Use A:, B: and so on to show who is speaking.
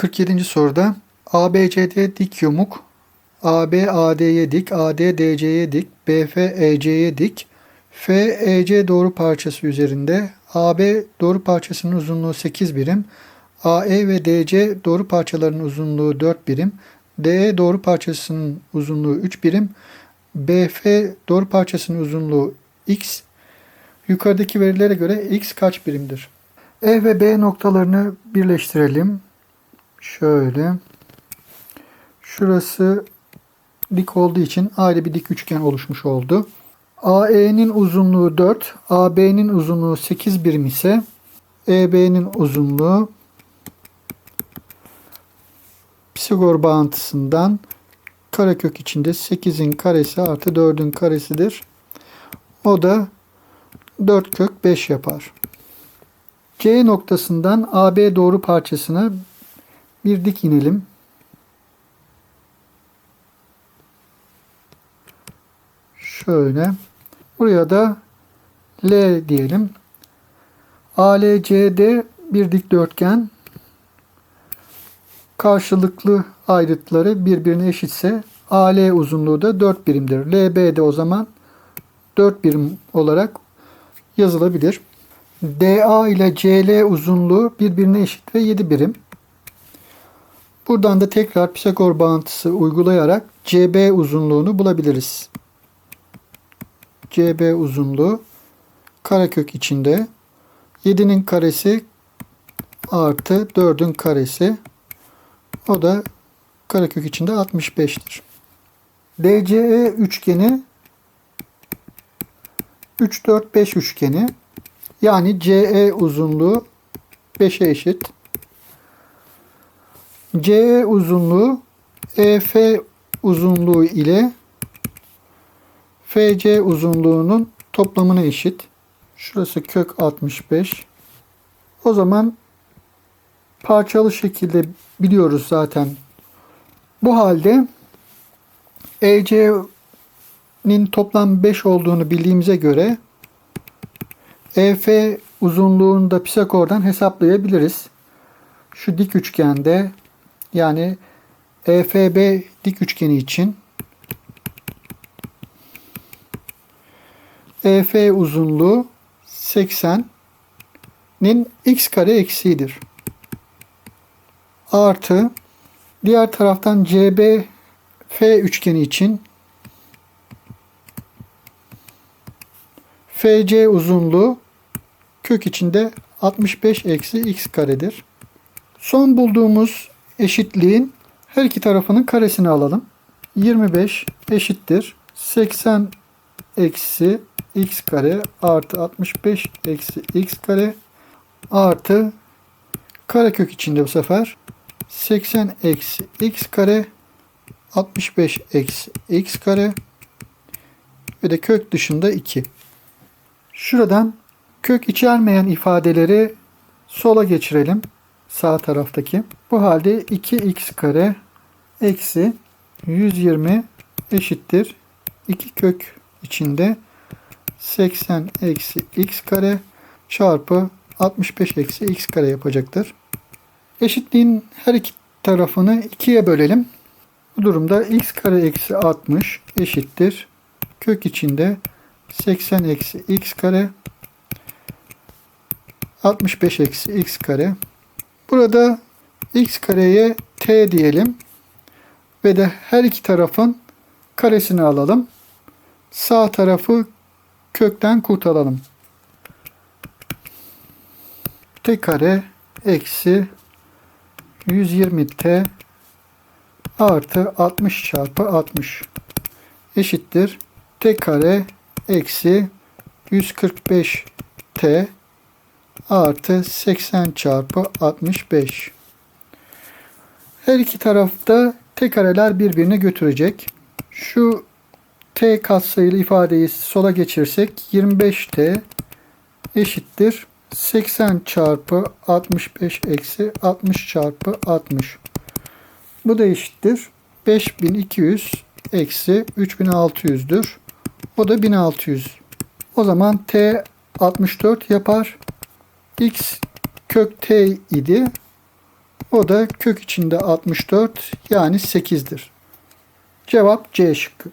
A: 47. soruda ABCD dik yumuk, AB AD'ye dik, AD DC'ye dik, BF EC'ye dik, F EC doğru parçası üzerinde AB doğru parçasının uzunluğu 8 birim, AE ve DC doğru parçalarının uzunluğu 4 birim, DE doğru parçasının uzunluğu 3 birim, BF doğru parçasının uzunluğu x. Yukarıdaki verilere göre x kaç birimdir? E ve B noktalarını birleştirelim. Şöyle. Şurası dik olduğu için ayrı bir dik üçgen oluşmuş oldu. AE'nin uzunluğu 4, AB'nin uzunluğu 8 birim ise EB'nin uzunluğu Pisagor bağıntısından karekök içinde 8'in karesi artı 4'ün karesidir. O da 4 kök 5 yapar. C noktasından AB doğru parçasına bir dik inelim. Şöyle. Buraya da L diyelim. ALCD bir dikdörtgen. Karşılıklı ayrıtları birbirine eşitse AL uzunluğu da 4 birimdir. LB de o zaman 4 birim olarak yazılabilir. DA ile CL uzunluğu birbirine eşit ve 7 birim. Buradan da tekrar Pisagor bağıntısı uygulayarak CB uzunluğunu bulabiliriz. CB uzunluğu karekök içinde 7'nin karesi artı 4'ün karesi o da karekök içinde 65'tir. DCE üçgeni 3 4 5 üçgeni yani CE uzunluğu 5'e eşit. CE uzunluğu EF uzunluğu ile FC uzunluğunun toplamına eşit. Şurası kök 65. O zaman parçalı şekilde biliyoruz zaten. Bu halde EC'nin toplam 5 olduğunu bildiğimize göre EF uzunluğunu da Pisagor'dan hesaplayabiliriz. Şu dik üçgende yani EFB dik üçgeni için EF uzunluğu 80'nin x kare eksiğidir. Artı diğer taraftan CB F üçgeni için FC uzunluğu kök içinde 65 eksi x karedir. Son bulduğumuz eşitliğin her iki tarafının karesini alalım. 25 eşittir. 80 eksi x kare artı 65 eksi x kare artı karekök içinde bu sefer 80 eksi x kare 65 eksi x kare ve de kök dışında 2. Şuradan kök içermeyen ifadeleri sola geçirelim. Sağ taraftaki. Bu halde 2x kare eksi 120 eşittir. 2 kök içinde 80 eksi x kare çarpı 65 eksi x kare yapacaktır. Eşitliğin her iki tarafını ikiye bölelim. Bu durumda x kare eksi 60 eşittir. Kök içinde 80 eksi x kare 65 eksi x kare. Burada x kareye t diyelim. Ve de her iki tarafın karesini alalım. Sağ tarafı kökten kurtaralım. t kare eksi 120t artı 60 çarpı 60 eşittir. t kare eksi 145t artı 80 çarpı 65. Her iki tarafta t kareler birbirine götürecek. Şu t katsayılı ifadeyi sola geçirsek 25t eşittir 80 çarpı 65 eksi 60 çarpı 60. Bu da eşittir 5200 eksi 3600'dür. O da 1600. O zaman t 64 yapar. X kök t idi. O da kök içinde 64 yani 8'dir. Cevap C şıkkı.